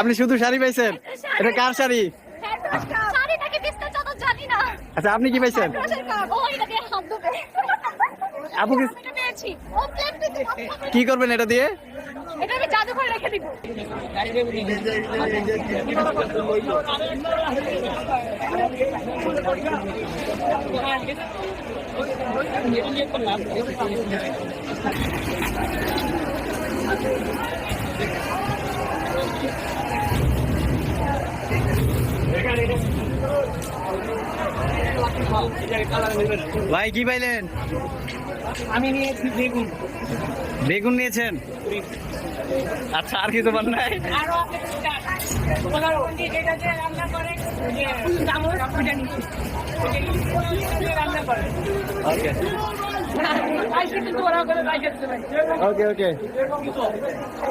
আপনি শুধু শাড়ি পাইছেন? এটা কার শাড়ি? শাড়িটাকে বিস্তার চাদর জানি না। আচ্ছা আপনি কি পাইছেন? আপু কি করবেন এটা দিয়ে? এটা আমি জাদু করে রেখে ভাই কি পাইলেন? আমি নিয়েছি বেগুন। বেগুন নিয়েছেন? আচ্ছা আর কিছু পান নাই? ওকে ওকে।